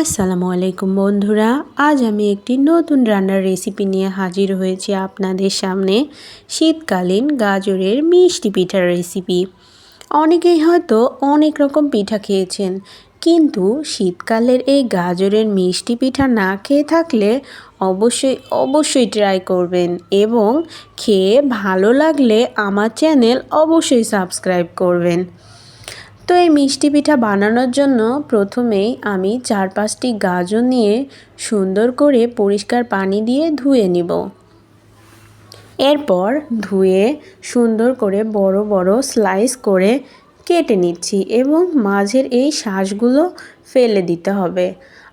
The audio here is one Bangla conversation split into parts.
আসসালামু আলাইকুম বন্ধুরা, আজ আমি একটি নতুন রান্নার রেসিপি নিয়ে হাজির হয়েছি আপনাদের সামনে, শীতকালীন গাজরের মিষ্টি পিঠার রেসিপি অনেকেই হয়তো অনেক রকম পিঠা খেয়েছেন, কিন্তু শীতকালের এই গাজরের মিষ্টি পিঠা না খেয়ে থাকলে অবশ্যই অবশ্যই ট্রাই করবেন এবং খেয়ে ভালো লাগলে আমার চ্যানেল অবশ্যই সাবস্ক্রাইব করবেন। তো এই মিষ্টি পিঠা বানানোর জন্য প্রথমেই আমি চার পাঁচটি গাজর নিয়ে সুন্দর করে পরিষ্কার পানি দিয়ে ধুয়ে নিব। এরপর ধুয়ে সুন্দর করে বড় বড় স্লাইস করে কেটে নিচ্ছি এবং মাঝের এই শ্বাসগুলো ফেলে দিতে হবে।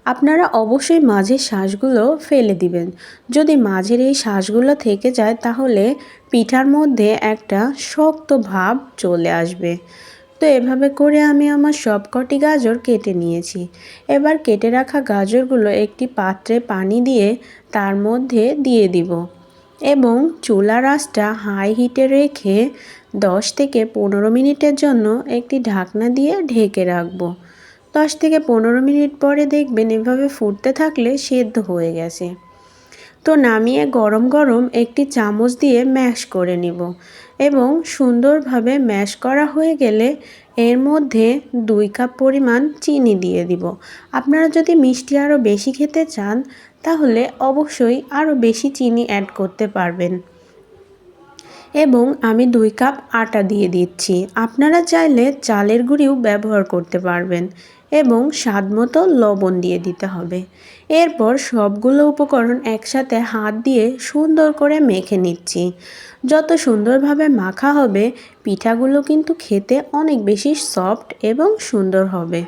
আপনারা অবশ্যই মাঝের শ্বাসগুলো ফেলে দিবেন। যদি মাঝের এই শ্বাসগুলো থেকে যায় তাহলে পিঠার মধ্যে একটা শক্ত ভাব চলে আসবে। তো এভাবে করে আমি আমার সবকটি গাজর কেটে নিয়েছি। এবার কেটে রাখা গাজরগুলো একটি পাত্রে পানি দিয়ে তার মধ্যে দিয়ে দিব এবং চুলার আঁচটা হাই হিটে রেখে দশ থেকে পনেরো মিনিটের জন্য একটি ঢাকনা দিয়ে ঢেকে রাখব। দশ থেকে পনেরো মিনিট পরে দেখবেন এভাবে ফুটতে থাকলে সেদ্ধ হয়ে গেছে। তো নামিয়ে গরম গরম একটি চামচ দিয়ে ম্যাশ করে নিব এবং সুন্দরভাবে ম্যাশ করা হয়ে গেলে এর মধ্যে দুই কাপ পরিমাণ চিনি দিয়ে দিব। আপনারা যদি মিষ্টি আরও বেশি খেতে চান, তাহলে অবশ্যই আরও বেশি চিনি অ্যাড করতে পারবেন। এবং আমি দুই কাপ আটা দিয়ে দিচ্ছি। আপনারা চাইলে চালের গুঁড়িও ব্যবহার করতে পারবেন এবং স্বাদ মতো লবণ দিয়ে দিতে হবে। এরপর সবগুলো উপকরণ একসাথে হাত দিয়ে সুন্দর করে মেখে নিচ্ছি। যত সুন্দরভাবে মাখা হবে, পিঠাগুলো কিন্তু খেতে অনেক বেশি সফট এবং সুন্দর হবে।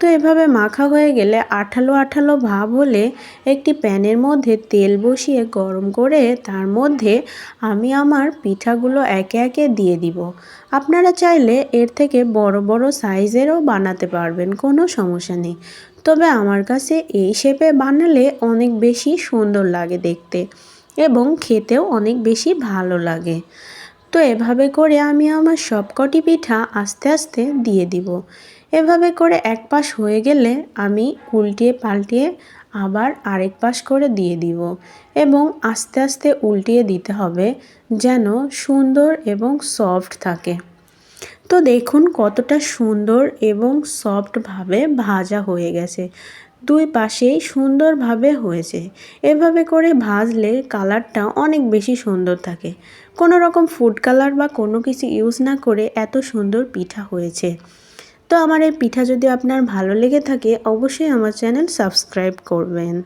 তো এভাবে মাখা হয়ে গেলে আঠালো আঠালো ভাব হলে একটি প্যানের মধ্যে তেল বসিয়ে গরম করে তার মধ্যে আমি আমার পিঠাগুলো একে একে দিয়ে দিব। আপনারা চাইলে এর থেকে বড় বড় সাইজেরও বানাতে পারবেন, কোনো সমস্যা নেই। তবে আমার কাছে এই শেপে বানালে অনেক বেশি সুন্দর লাগে দেখতে এবং খেতেও অনেক বেশি ভালো লাগে। তো এভাবে করে আমি আমার সবকটি পিঠা আস্তে আস্তে দিয়ে দিব। এভাবে করে এক পাশ হয়ে গেলে আমি উল্টিয়ে পাল্টিয়ে আবার আরেক পাশ করে দিয়ে দিব এবং আস্তে আস্তে উল্টিয়ে দিতে হবে যেন সুন্দর এবং সফট থাকে। তো দেখুন কতটা সুন্দর এবং সফটভাবে ভাজা হয়ে গেছে। দুই পাশেই সুন্দরভাবে হয়েছে। এভাবে করে ভাজলে কালারটা অনেক বেশি সুন্দর থাকে। কোনো রকম ফুড কালার বা কোনো কিছু ইউজ না করে এত সুন্দর পিঠা হয়েছে। তো আমার এই পিঠা যদি আপনার ভালো লেগে থাকে অবশ্যই আমার চ্যানেল সাবস্ক্রাইব করবেন।